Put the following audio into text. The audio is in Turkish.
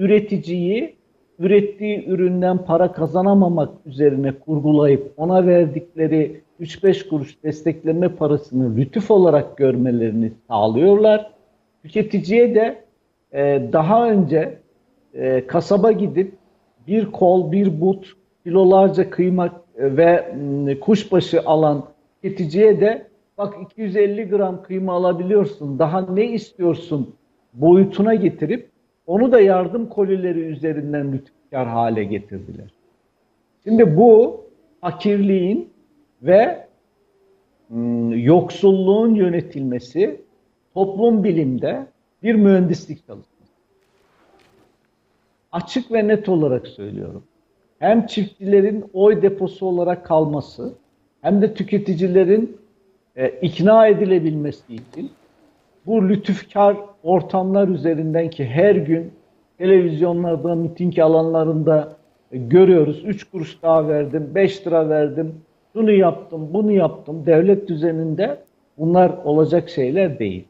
üreticiyi ürettiği üründen para kazanamamak üzerine kurgulayıp ona verdikleri 3-5 kuruş destekleme parasını lütuf olarak görmelerini sağlıyorlar. Tüketiciye de e, daha önce e, kasaba gidip bir kol, bir but, kilolarca kıyma e, ve m, kuşbaşı alan tüketiciye de bak 250 gram kıyma alabiliyorsun, daha ne istiyorsun boyutuna getirip onu da yardım kolileri üzerinden lütufkar hale getirdiler. Şimdi bu fakirliğin ve m, yoksulluğun yönetilmesi toplum bilimde bir mühendislik çalışması. Açık ve net olarak söylüyorum. Hem çiftçilerin oy deposu olarak kalması hem de tüketicilerin e, ikna edilebilmesi için bu lütufkar ortamlar üzerinden ki her gün televizyonlarda, miting alanlarında e, görüyoruz. 3 kuruş daha verdim, 5 lira verdim, şunu yaptım, bunu yaptım. Devlet düzeninde bunlar olacak şeyler değil.